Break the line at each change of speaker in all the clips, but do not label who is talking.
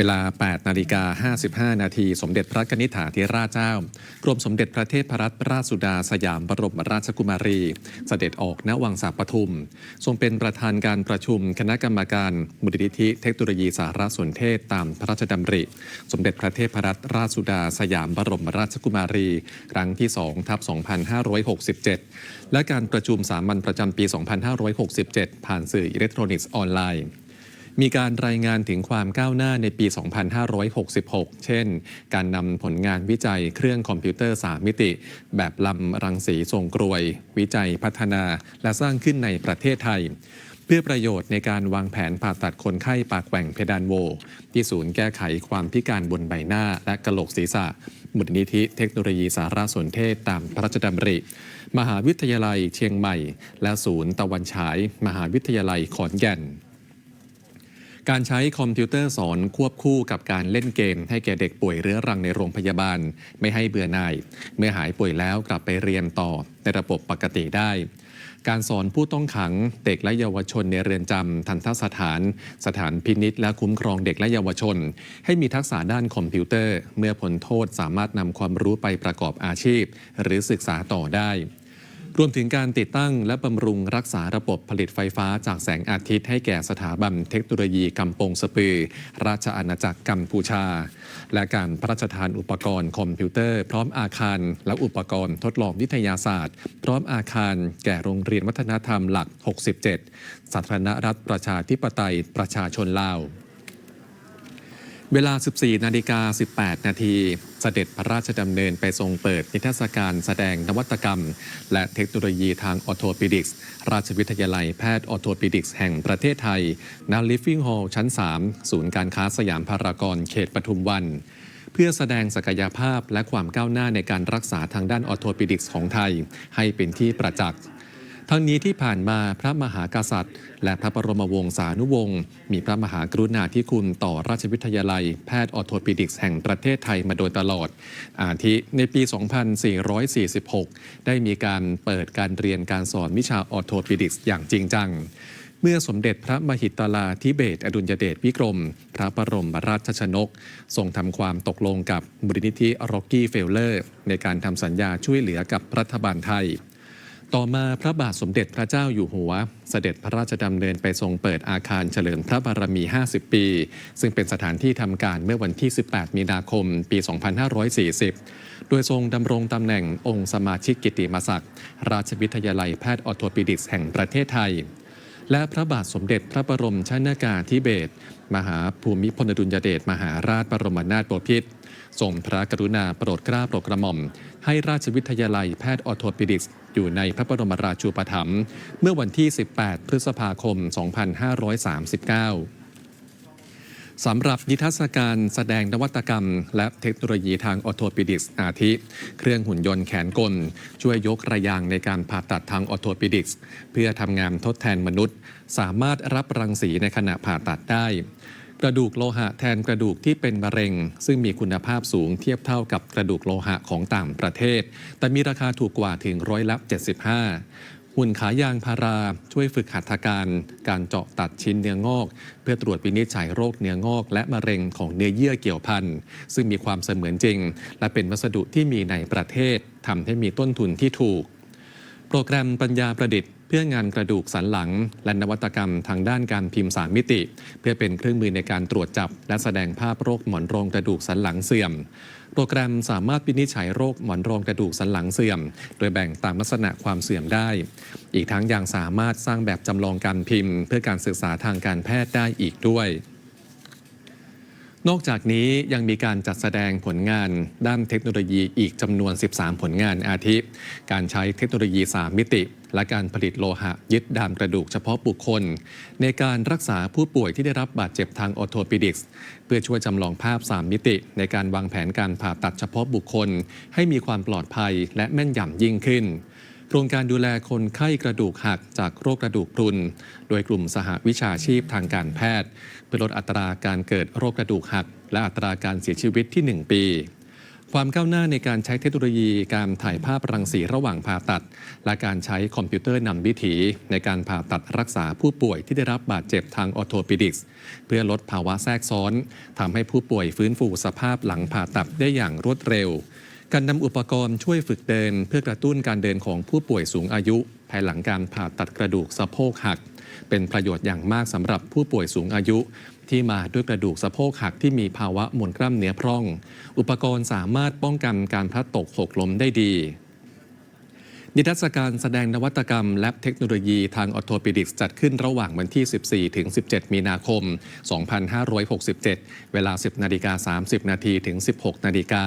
เวลา 8 นาฬิกา 55 นาที สมเด็จพระนิษฐาธิราชเจ้า กรมสมเด็จพระเทพรัตนราชสุดาสยามบรมราชกุมารี เสด็จออกณวังสาปทุม ทรงเป็นประธานการประชุมคณะกรรมการมูลนิธิเทคโนโลยีสารสนเทศตามพระราชดำริ สมเด็จพระเทพรัตนราชสุดาสยามบรมราชกุมารี ครั้งที่2ทับ2567 และการประชุมสามัญประจำปี 2567 ผ่านสื่ออิเล็กทรอนิกส์ออนไลน์ มีการรายงานถึงความก้าวหน้าในปี 2566 เช่น การนำผลงานวิจัยเครื่องคอมพิวเตอร์ 3 มิติ แบบลำรังสีทรงกรวย วิจัยพัฒนาและสร้างขึ้นในประเทศไทยเพื่อประโยชน์ในการวางแผนผ่าตัดคนไข้ปากแหว่งเพดานโว ที่ศูนย์แก้ไขความพิการบนใบหน้าและกระโหลกศีรษะมูลนิธิเทคโนโลยีสารสนเทศตามพระราชดำริ มหาวิทยาลัยเชียงใหม่ และศูนย์ตะวันฉาย มหาวิทยาลัยขอนแก่น การใช้คอมพิวเตอร์สอนควบคู่กับการเล่นเกม ให้แก่เด็กป่วยเรื้อรังในโรงพยาบาล ไม่ให้เบื่อหน่าย เมื่อหายป่วยแล้วกลับไปเรียนต่อในระบบปกติได้ การสอนผู้ต้องขังเด็กและเยาวชนในเรือนจำทันทสถาน สถานพินิษและคุ้มครองเด็กและเยาวชน ให้มีทักษะด้านคอมพิวเตอร์ เมื่อพ้นโทษสามารถนำความรู้ไปประกอบอาชีพ หรือศึกษาต่อได้ รวมถึงการติดตั้งและบำรุงรักษาระบบผลิตไฟฟ้าจากแสงอาทิตย์ให้แก่สถาบันเทคโนโลยีกำปงสปือ ราชอาณาจักรกัมพูชา และการพระราชทานอุปกรณ์คอมพิวเตอร์ พร้อมอาคาร และอุปกรณ์ทดลองวิทยาศาสตร์ พร้อมอาคาร แก่โรงเรียนวัฒนธรรมหลัก 67 สาธารณรัฐประชาธิปไตยประชาชนลาว เวลา 14 นาฬิกา 18 นาทีเสด็จพระราชดำเนินไปทรงเปิดนิทรรศการแสดงนวัตกรรม และเทคโนโลยีทางออโทปิดิกส์ ราชวิทยาลัยแพทย์ออโทปิดิกส์แห่งประเทศไทย ณ ลิฟฟิงฮอลล์ชั้น 3 ศูนย์การค้าสยามพารากอนเขตปทุมวัน เพื่อแสดงศักยภาพและความก้าวหน้าในการรักษาทางด้านออโทปิดิกส์ของไทย ให้เป็นที่ประจักษ์ ทั้งนี้ที่ผ่านมาพระมหากษัตริย์ และพระบรมวงศานุวงศ์มีพระมหากรุณาธิคุณต่อราชวิทยาลัย แพทย์ออโทปิดิกส์แห่งประเทศไทยมาโดยตลอด อาทิในปี 2446 ได้มีการเปิดการเรียนการสอนวิชาออโทปิดิกส์อย่างจริงจังเมื่อสมเด็จพระมหิตลาธิเบศอดุลยเดชวิกรม พระบรมราชชนก ทรงทำความตกลงกับมูลนิธิร็อกกี้เฟลเลอร์ ในการทำสัญญาช่วยเหลือกับรัฐบาลไทย ต่อมาพระบาทสมเด็จพระเจ้าอยู่หัว เสด็จพระราชดำเนินไปทรงเปิดอาคารเฉลิมพระบารมี 50 ปี ซึ่งเป็นสถานที่ทำการเมื่อวันที่ 18 มีนาคม ปี 2540 โดยทรงดำรงตำแหน่งองค์สมาชิกกิตติมศักดิ์ ราชวิทยาลัยแพทย์ออโทปิดิกส์แห่งประเทศไทย และพระบาทสมเด็จพระบรมชนากาธิเบศรมหาภูมิพลอดุลยเดชมหาราชบรมนาถบพิตรทรงพระกรุณาโปรดเกล้าโปรดกระหม่อม ให้ราชวิทยาลัยแพทย์ออโทปิดิส อยู่ในพระบรมราชูปถัมภ์เมื่อวันที่ 18 พฤษภาคม 2539 สำหรับนิทรรศการแสดงนวัตกรรม และเทคโนโลยีทางออโทปิดิกส์อาทิ เครื่องหุ่นยนต์แขนกล ช่วยยกระยางในการผ่าตัดทางออโทปิดิกส์เพื่อทำงานทดแทนมนุษย์ สามารถรับรังสีในขณะผ่าตัดได้ กระดูกโลหะแทนกระดูกที่เป็นมะเร็ง ซึ่งมีคุณภาพสูงเทียบเท่ากับกระดูกโลหะของต่างประเทศ แต่มีราคาถูกกว่าถึงร้อยละ75 หุ่นขายางพาราช่วยฝึกหัตถการ การเจาะตัดชิ้นเนื้องอก เพื่อตรวจวินิจฉัยโรคเนื้องอก และมะเร็งของเนื้อเยื่อเกี่ยวพันซึ่งมีความเสมือนจริง และเป็นวัสดุที่มีในประเทศทำให้มีต้นทุนที่ถูก โปรแกรมปัญญาประดิษฐ์ เพื่องานกระดูกสันหลัง และนวัตกรรมทางด้านการพิมพ์สามมิติ เพื่อเป็นเครื่องมือในการตรวจจับ และแสดงภาพโรคหมอนรองกระดูกสันหลังเสื่อม โปรแกรมสามารถวินิจฉัยโรคหมอนรองกระดูกสันหลังเสื่อม โดยแบ่งตามลักษณะความเสื่อมได้ อีกทั้งยังสามารถสร้างแบบจำลองการพิมพ์ เพื่อการศึกษาทางการแพทย์ได้อีกด้วย นอกจากนี้ยังมีการจัดแสดงผลงานด้านเทคโนโลยีอีกจำนวน 13 ผลงานอาทิ การใช้เทคโนโลยี 3 มิติ และการผลิตโลหะยึดดามกระดูกเฉพาะบุคคล ในการรักษาผู้ป่วยที่ได้รับบาดเจ็บทางออโทปิดิกส์เพื่อช่วยจำลองภาพ 3 มิติ ในการวางแผนการผ่าตัดเฉพาะบุคคล ให้มีความปลอดภัยและแม่นยำยิ่งขึ้น โครงการดูแลคนไข้กระดูกหักจากโรคกระดูกพรุน โดยกลุ่มสหวิชาชีพทางการแพทย์ เพื่อลดอัตราการเกิดโรคกระดูกหัก และอัตราการเสียชีวิตที่ 1 ปี ความก้าวหน้าในการใช้เทคโนโลยีการถ่ายภาพรังสีระหว่างผ่าตัด และการใช้คอมพิวเตอร์นำวิถี ในการผ่าตัดรักษาผู้ป่วยที่ได้รับบาดเจ็บทางออโทปิดิกส์เพื่อลดภาวะแทรกซ้อนทำให้ผู้ป่วยฟื้นฟูสภาพหลังผ่าตัดได้อย่างรวดเร็ว การนำอุปกรณ์ช่วยฝึกเดิน เพื่อกระตุ้นการเดินของผู้ป่วยสูงอายุ ภายหลังการผ่าตัดกระดูกสะโพกหัก เป็นประโยชน์อย่างมากสำหรับผู้ป่วยสูงอายุ ที่มาด้วยกระดูกสะโพกหักที่มีภาวะมวลกล้ามเนื้อพร่อง อุปกรณ์สามารถป้องกันการพลัดตกหกล้มได้ดีนิทรรศการแสดงนวัตกรรม และเทคโนโลยีทางออโทปิดิกส์จัดขึ้นระหว่างวันที่ 14 ถึง 17 มีนาคม 2567 เวลา 10 นาฬิกา 30 นาทีถึง 16 นาฬิกา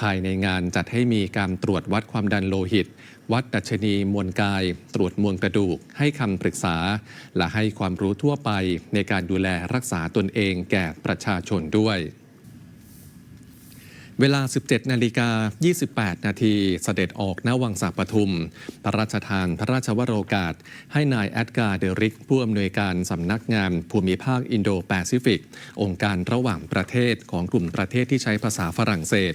ภายในงานจัดให้มีการตรวจวัดความดันโลหิต วัดดัชนีมวลกาย ตรวจมวลกระดูก ให้คำปรึกษา และให้ความรู้ทั่วไปในการดูแลรักษาตนเองแก่ประชาชนด้วยเวลา 17 นาฬิกา 28 นาที เสด็จออกณวังสาปทุม พระราชทานพระราชวโรกาส ให้นายแอดการ์เดริก ผู้อำนวยการสำนักงานภูมิภาคอินโดแปซิฟิก องค์การระหว่างประเทศของกลุ่มประเทศที่ใช้ภาษาฝรั่งเศส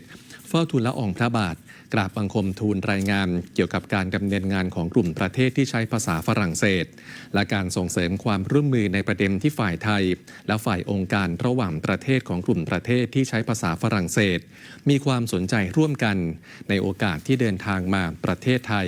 ฝ้าทูลละอองพระบาท กราบบังคมทูลรายงานเกี่ยวกับการดำเนินงานของกลุ่มประเทศที่ใช้ภาษาฝรั่งเศส และการส่งเสริมความร่วมมือในประเด็นที่ฝ่ายไทย และฝ่ายองค์การระหว่างประเทศของกลุ่มประเทศที่ใช้ภาษาฝรั่งเศส มีความสนใจร่วมกัน ในโอกาสที่เดินทางมาประเทศไทย